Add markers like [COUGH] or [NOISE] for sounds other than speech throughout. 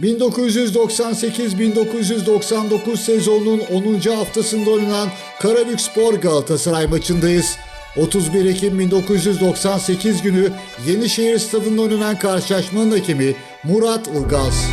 1998-1999 sezonunun 10. haftasında oynanan Karabükspor Galatasaray maçındayız. 31 Ekim 1998 günü Yenişehir Stadı'nda oynanan karşılaşmanın hakemi Murat Ilgaz.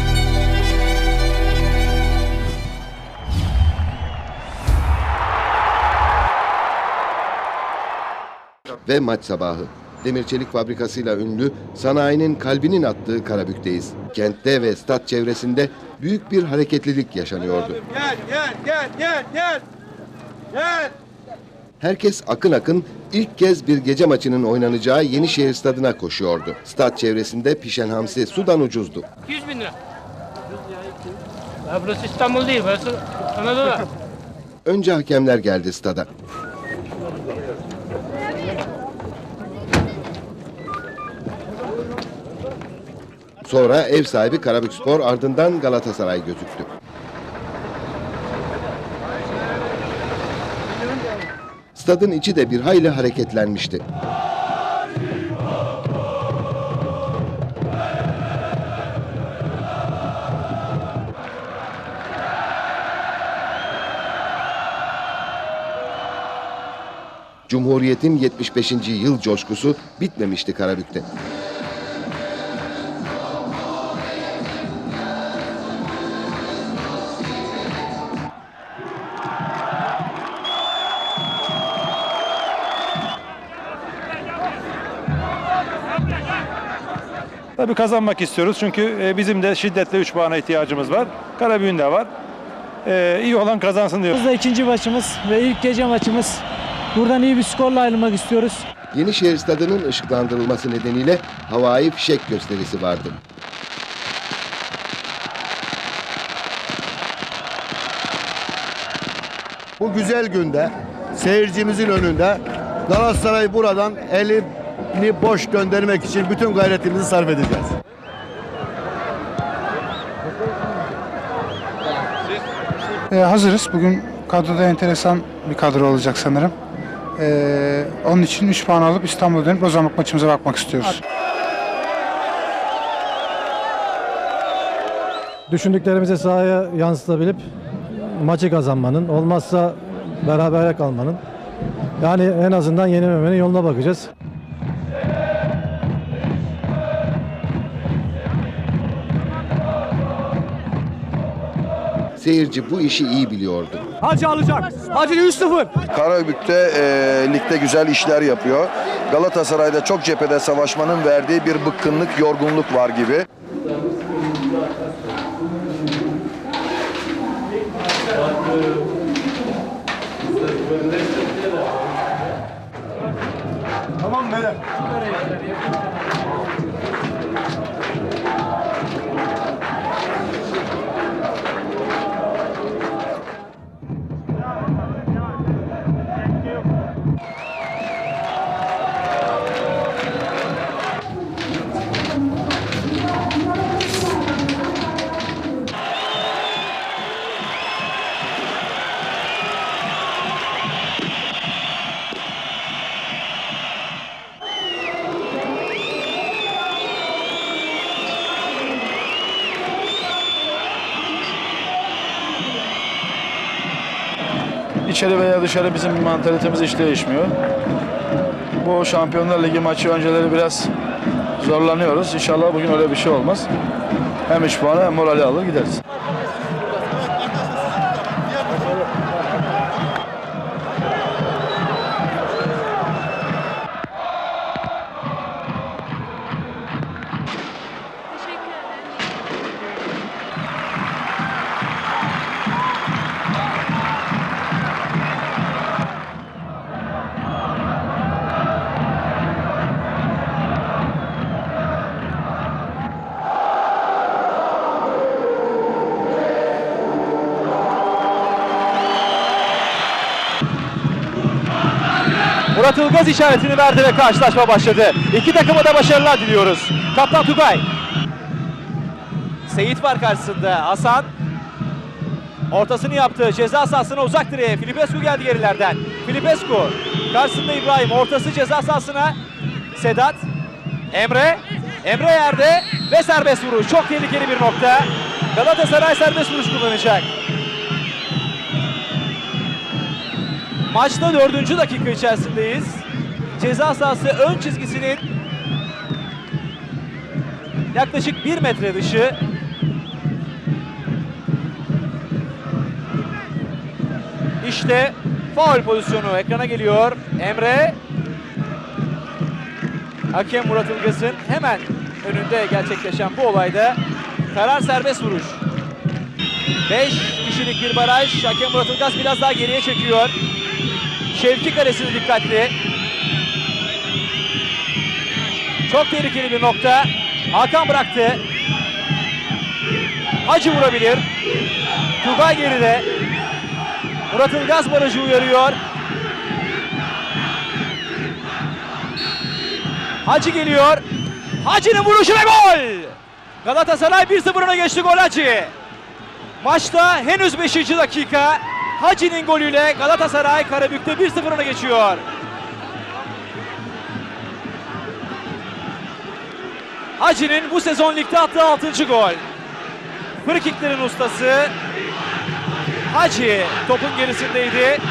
ve maç sabahı. Demir çelik fabrikasıyla ünlü sanayinin kalbinin attığı Karabük'teyiz. Kentte ve stat çevresinde büyük bir hareketlilik yaşanıyordu. Gel gel gel gel gel. Gel. Herkes akın akın ilk kez bir gece maçının oynanacağı Yenişehir stadına koşuyordu. Stat çevresinde pişen hamsi sudan ucuzdu. 200 bin lira. Ya burası İstanbul değil, burası Anadolu. Önce hakemler geldi stada. Sonra ev sahibi Karabükspor ardından Galatasaray gözüktü. Stadın içi de bir hayli hareketlenmişti. Cumhuriyet'in 75. yıl coşkusu bitmemişti Karabük'te. Tabii kazanmak istiyoruz çünkü e, bizim de şiddetle 3 puana ihtiyacımız var. Karabük'ün de var. E, iyi olan kazansın diyoruz. Bu da ikinci maçımız ve ilk gece maçımız. Buradan iyi bir skorla ayrılmak istiyoruz. Yenişehir Stadı'nın ışıklandırılması nedeniyle havai fişek gösterisi vardı. Bu güzel günde seyircimizin önünde Galatasaray buradan elini boş göndermek için bütün gayretimizi sarf edeceğiz. Ee, hazırız. Bugün kadroda enteresan bir kadro olacak sanırım. Ee, onun için 3 puan alıp İstanbul'a dönüp Lozanlık maçımıza bakmak istiyoruz. Düşündüklerimizi sahaya yansıtabilip maçı kazanmanın, olmazsa berabere kalmanın. Yani en azından yenilmemenin yoluna bakacağız. Seyirci bu işi iyi biliyordu. Hacı alacak. Hacı 3-0. Karabük'te e, ligde güzel işler yapıyor. Galatasaray'da çok cephede savaşmanın verdiği bir bıkkınlık, yorgunluk var gibi. İçeri veya dışarı bizim mantalitemiz hiç değişmiyor. Bu Şampiyonlar Ligi maçı önceleri biraz zorlanıyoruz. İnşallah bugün öyle bir şey olmaz. Hem 3 puanı hem morali alır gideriz. Murat Ilgaz işaretini verdi ve karşılaşma başladı. İki takıma da başarılar diliyoruz. Kaptan Tugay. Seyit var karşısında. Hasan. Ortasını yaptı. Ceza sahasına uzak direğe. Filipescu geldi gerilerden. Filipescu. Karşısında İbrahim. Ortası ceza sahasına. Sedat. Emre. Emre yerde ve serbest vuruş. Çok tehlikeli bir nokta. Galatasaray serbest vuruş kullanacak. Maçta dördüncü dakika içerisindeyiz. Ceza sahası ön çizgisinin yaklaşık bir metre dışı. İşte faul pozisyonu ekrana geliyor. Emre Hakem Murat Ilgaz'ın hemen önünde gerçekleşen bu olayda karar serbest vuruş. 5 kişilik bir baraj. Hakem Murat Ilgaz biraz daha geriye çekiyor. Şevki karesine dikkatli. Çok tehlikeli bir nokta. Hakan bıraktı. Hacı vurabilir. Tugay geride. Murat Ilgaz barajı uyarıyor. Hacı geliyor. Hacı'nın vuruşu ve gol! Galatasaray 1-0 öne geçti gol Hacı. Maçta henüz 5. dakika. Hacı'nin golüyle Galatasaray Karabük'te 1-0 öne geçiyor. Hacı'nin bu sezon ligde attığı 6. gol. Frikiklerin ustası Hacı topun gerisindeydi.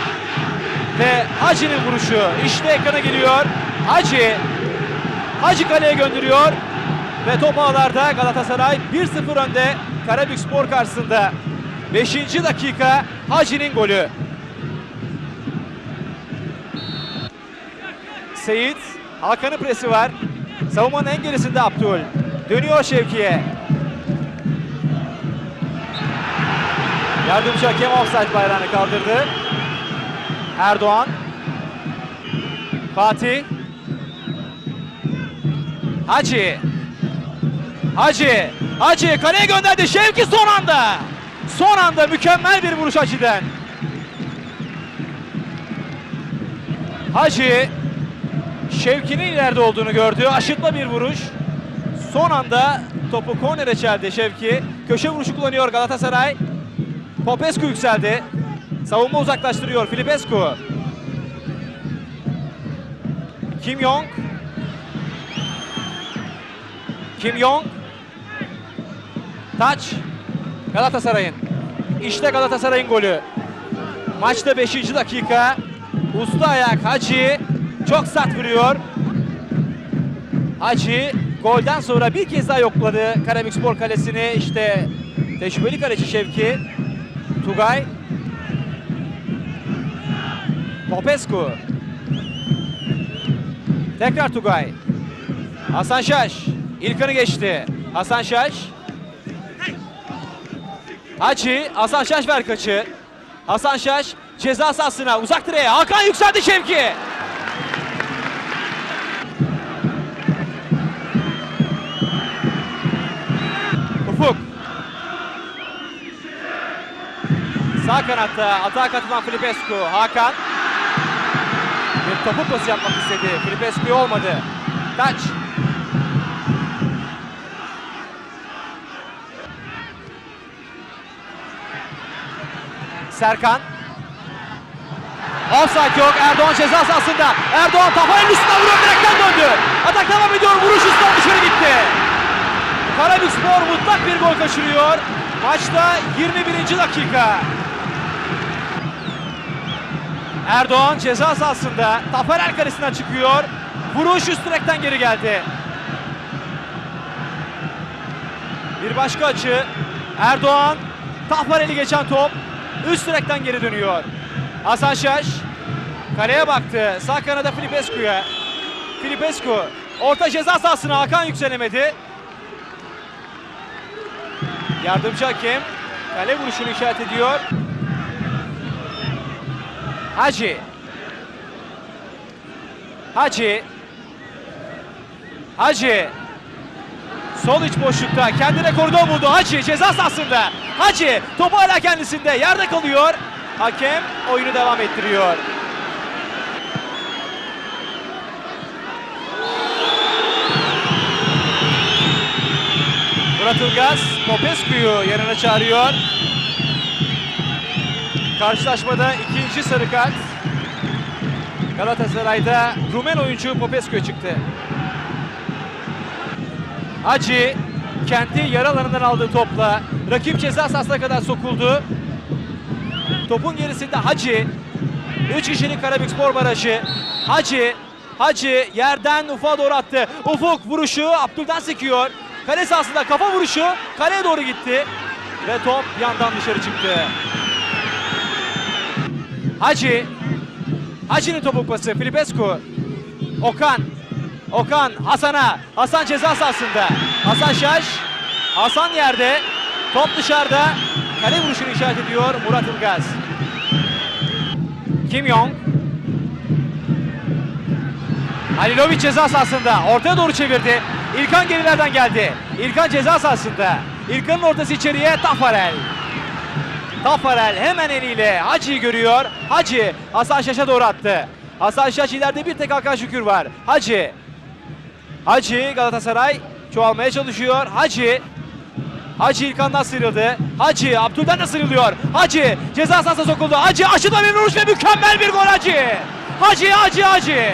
Ve Hacı'nın vuruşu işte ekrana geliyor. Hacı Hacı kaleye gönderiyor. Ve top ağlarda Galatasaray 1-0 önde Karabük Spor karşısında. 5. dakika Hacı'nin golü. Seyit, Hakan'ın presi var. Savunmanın en gerisinde Abdül. Dönüyor Şevki'ye. Yardımcı hakem offside bayrağını kaldırdı. Erdoğan. Fatih. Hacı. Hacı. Hacı kaleye gönderdi. Şevki son anda. Son anda mükemmel bir vuruş Hacı'den. Hacı Şevki'nin ileride olduğunu gördü. Aşırtma bir vuruş. Son anda topu kornere çeldi Şevki. Köşe vuruşu kullanıyor Galatasaray. Popescu yükseldi. Savunma uzaklaştırıyor Filipescu. Kim Yong. Kim Yong. Taç. Galatasaray'ın. İşte Galatasaray'ın golü. Maçta 5. dakika. Usta ayak Hacı. Çok sert vuruyor. Hacı golden sonra bir kez daha yokladı Karabükspor kalesini. İşte tecrübeli kaleci Şevki. Tugay. Popescu. Tekrar Tugay. Hasan Şaş. İlkan'ı geçti. Hasan Şaş. Hacı. Hasan Şaş ver kaçı. Hasan Şaş ceza sahasına uzak direğe. Hakan yükseldi Şevki. Ufuk. Sağ kanatta atağa katılan Filipescu. Hakan. Bir topu pası yapmak istedi. Filipescu olmadı. Taç. Serkan. Offside yok. Erdoğan ceza sahasında. Erdoğan Tafar'ın üstüne vuruyor. Direkten döndü. Atak devam ediyor. Vuruş üstten dışarı gitti. Karabükspor mutlak bir gol kaçırıyor. Maçta 21. dakika. Erdoğan ceza sahasında. Taferel karesinden çıkıyor. Vuruş üst direkten geri geldi. Bir başka açı. Erdoğan. Taferel'i geçen top. Üst direkten geri dönüyor. Hasan Şaş. Kaleye baktı. Sağ kanada Filipescu'ya. Filipescu. Orta ceza sahasına Hakan yükselemedi. Yardımcı hakem kale vuruşunu işaret ediyor. Hacı. Hacı. Hacı. Sol iç boşlukta kendine koridor buldu Hacı ceza sahasında. Hacı topu hala kendisinde yerde kalıyor. Hakem oyunu devam ettiriyor. Murat Ilgaz Popescu'yu yanına çağırıyor. Karşılaşmada ikinci sarı kart. Galatasaray'da Rumen oyuncu Popescu çıktı. Hacı kendi yarı alanından aldığı topla rakip ceza sahasına kadar sokuldu. Topun gerisinde Hacı. 3 kişilik Karabük Spor Barajı. Hacı. Hacı yerden Ufuk'a doğru attı. Ufuk vuruşu Abdül'den sekiyor. Kale sahasında kafa vuruşu kaleye doğru gitti. Ve top yandan dışarı çıktı. Hacı. Hacı'nın topuk pası. Filipescu. Okan. Okan Hasan'a. Hasan ceza sahasında. Hasan Şaş. Hasan yerde. Top dışarıda. Kale vuruşunu işaret ediyor Murat Ilgaz. Kim Yong. Halilovic ceza sahasında. Ortaya doğru çevirdi. İlkan gerilerden geldi. İlkan ceza sahasında. İlkan'ın ortası içeriye Tafarel. Tafarel hemen eliyle Hacı'yı görüyor. Hacı Hasan Şaş'a doğru attı. Hasan Şaş ileride bir tek Hakan Şükür var. Hacı. Hacı Galatasaray çoğalmaya çalışıyor. Hacı. Hacı İlkan'dan sıyrıldı. Hacı Abdül'den de sıyrılıyor. Hacı ceza sahasına sokuldu. Hacı aşıdan bir vuruş ve mükemmel bir gol Hacı. Hacı Hacı Hacı.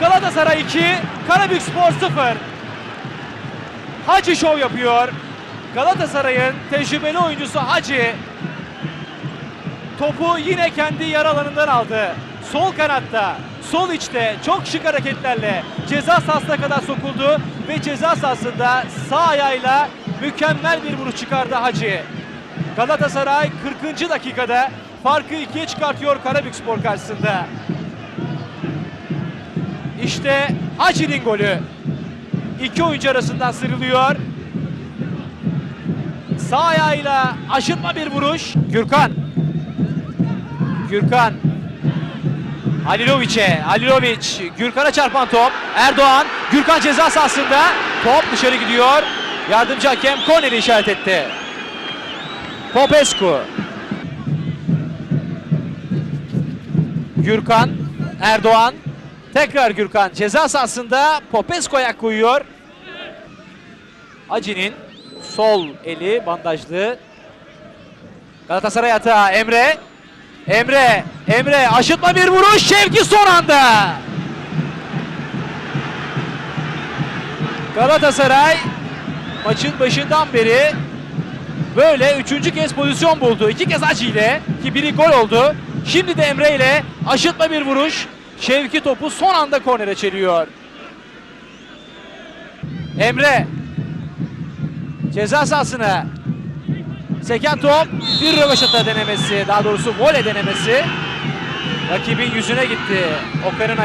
Galatasaray 2, Karabük Spor 0. Hacı şov yapıyor. Galatasaray'ın tecrübeli oyuncusu Hacı topu yine kendi yer alanından aldı. Sol kanatta, sol içte çok şık hareketlerle ceza sahasına kadar sokuldu ve ceza sahasında sağ ayağıyla mükemmel bir vuruş çıkardı Hacı. Galatasaray 40. dakikada farkı ikiye çıkartıyor Karabükspor karşısında. İşte Hacı'nin golü. İki oyuncu arasından sıyrılıyor. Sağ ayağıyla aşırtma bir vuruş. Gürkan. Gürkan. Halilovic'e. Halilovic. Gürkan'a çarpan top. Erdoğan. Gürkan ceza sahasında. Top dışarı gidiyor. Yardımcı hakem korneri işaret etti. Popescu. Gürkan. Erdoğan. Tekrar Gürkan ceza sahasında Popescu ayak koyuyor. Hacı'nin sol eli bandajlı. Galatasaray atağı Emre. Emre, Emre aşıtma bir vuruş Şevki son anda. Galatasaray maçın başından beri böyle üçüncü kez pozisyon buldu. İki kez Hacı ile ki biri gol oldu. Şimdi de Emre ile aşıtma bir vuruş. Şevki topu son anda kornere çeliyor. Emre ceza sahasına seken top bir röveşata denemesi daha doğrusu voley denemesi rakibin yüzüne gitti Okan'ın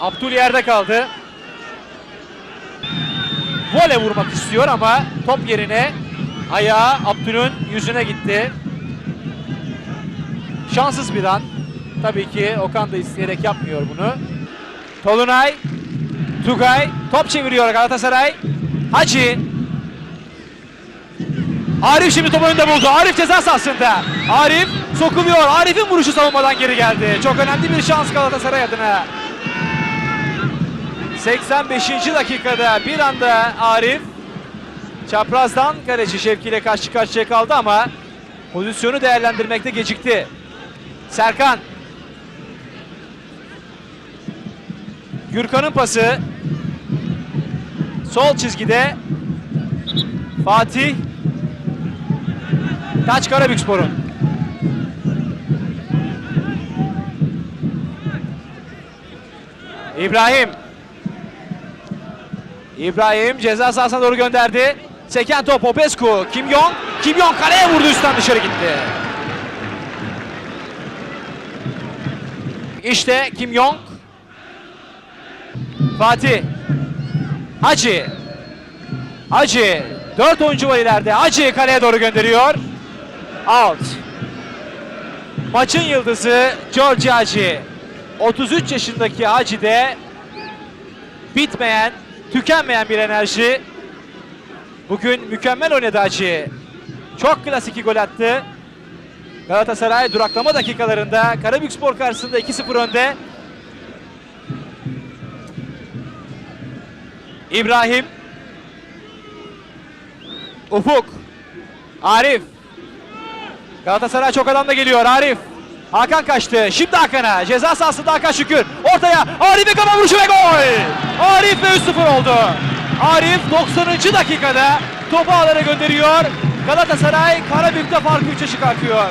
Abdül yerde kaldı voley vurmak istiyor ama top yerine ayağı Abdül'ün yüzüne gitti şanssız bir an tabii ki Okan da isteyerek yapmıyor bunu Tolunay Tugay top çeviriyor Galatasaray. Hacı. Arif şimdi topu önünde buldu. Arif ceza sahasında. Arif sokuluyor. Arif'in vuruşu savunmadan geri geldi. Çok önemli bir şans Galatasaray adına. 85. dakikada bir anda Arif çaprazdan kaleci Şevki ile karşı karşıya kaldı ama pozisyonu değerlendirmekte gecikti. Serkan Gürkan'ın pası. Sol çizgide Fatih Taç Karabükspor'un. İbrahim. İbrahim ceza sahasına doğru gönderdi. Seken top Popescu. Kim Yong. Kim Yong kaleye vurdu üstten dışarı gitti. İşte Kim Yong. Fatih. Hacı. Hacı. Dört oyuncu var ileride. Hacı kaleye doğru gönderiyor. Out. Maçın yıldızı George Hacı. 33 yaşındaki Hacı'de bitmeyen, tükenmeyen bir enerji. Bugün mükemmel oynadı Hacı. Çok klasik gol attı. Galatasaray duraklama dakikalarında Karabükspor karşısında 2-0 önde. İbrahim. Ufuk. Arif. Galatasaray çok adam da geliyor. Arif. Hakan kaçtı. Şimdi Hakan'a. Ceza sahasında Hakan Şükür. Ortaya Arif'e kafa vuruşu ve gol. Arif ve 3-0 oldu. Arif 90. dakikada topu ağlara gönderiyor. Galatasaray Karabük'te farkı 3'e çıkartıyor.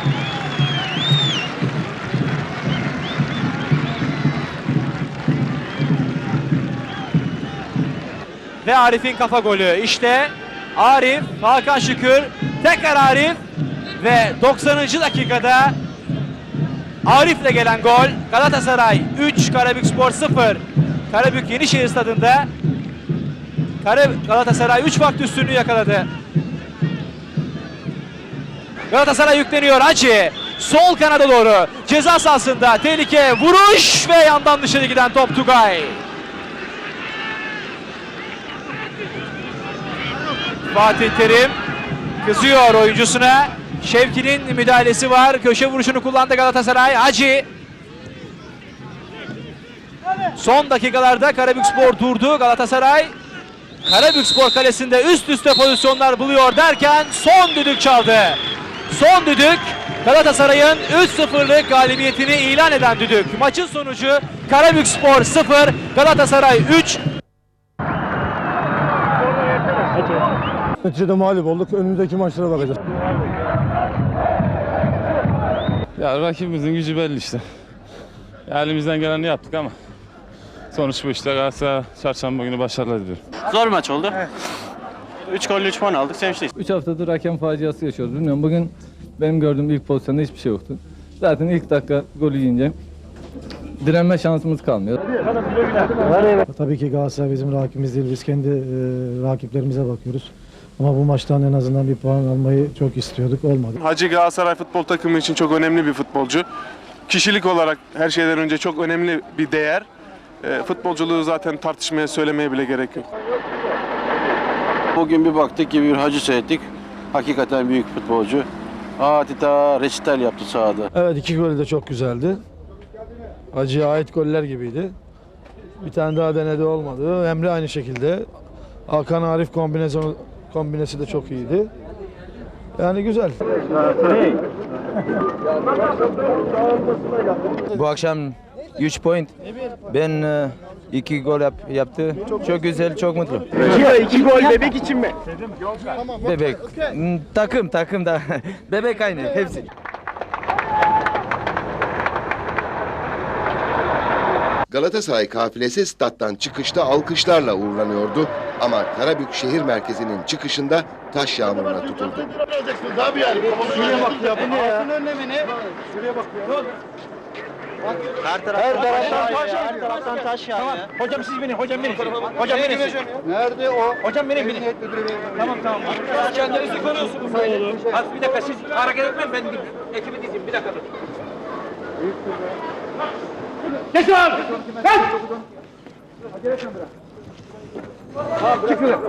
Ve Arif'in kafa golü. İşte Arif, Hakan Şükür, tekrar Arif ve 90. dakikada Arif'le gelen gol. Galatasaray 3, Karabükspor 0. Karabük Yenişehir stadında Kara Galatasaray 3 farklı üstünlüğü yakaladı. Galatasaray yükleniyor Hacı. Sol kanada doğru. Ceza sahasında tehlike vuruş ve yandan dışarı giden top Tugay. Fatih Terim kızıyor oyuncusuna. Şevki'nin müdahalesi var. Köşe vuruşunu kullandı Galatasaray. Hacı. Son dakikalarda Karabükspor durdu. Galatasaray Karabükspor kalesinde üst üste pozisyonlar buluyor derken son düdük çaldı. Son düdük Galatasaray'ın 3-0'lık galibiyetini ilan eden düdük. Maçın sonucu Karabükspor 0, Galatasaray 3, Neticede mağlup olduk. Önümüzdeki maçlara bakacağız. Ya rakibimizin gücü belli işte. Ya elimizden geleni yaptık ama sonuç bu işte. Galatasaray çarşamba günü başarılar diliyorum. Zor maç oldu. 3 golle 3 puan aldık. Sevinçliyiz. 3 haftadır hakem faciası yaşıyoruz. Bilmiyorum bugün benim gördüğüm ilk pozisyonda hiçbir şey yoktu. Zaten ilk dakika golü yiyince direnme şansımız kalmıyor. Tabii ki Galatasaray bizim rakibimiz değil. Biz kendi e, rakiplerimize bakıyoruz. Ama bu maçtan en azından bir puan almayı çok istiyorduk. Olmadı. Hacı Galatasaray futbol takımı için çok önemli bir futbolcu. Kişilik olarak her şeyden önce çok önemli bir değer. E, futbolculuğu zaten tartışmaya söylemeye bile gerek yok. Bugün bir baktık ki bir hacı seyrettik. Hakikaten büyük futbolcu. Adeta resital yaptı sahada. Evet iki gol de çok güzeldi. Hacı'ya ait goller gibiydi. Bir tane daha denedi olmadı. Emre aynı şekilde. Hakan Arif kombinasyonu kombinesi de çok iyiydi. Yani güzel. [LAUGHS] Bu akşam 3 point. Ben 2 gol yap, yaptı. Çok güzel, çok mutlu. 2 gol bebek için mi? Bebek. Hmm, Takım, takım da. [LAUGHS] Bebek aynı, hepsi. Galatasaray kafilesi stat'tan çıkışta alkışlarla uğurlanıyordu ama Karabük şehir merkezinin çıkışında taş yağmuruna tutuldu. Her taraftan taş ya. Her taraftan taş ya. Tamam. Hocam siz binin. Hocam binin. Hocam binin. Nerede o? Hocam binin binin. Tamam tamam. Siz kendinizi koruyorsunuz. Az bir dakika siz hareket etmeyin ben ekibi dizeyim bir dakika dur. Geç abi. Geç. Çık şuradan. Çık şuradan.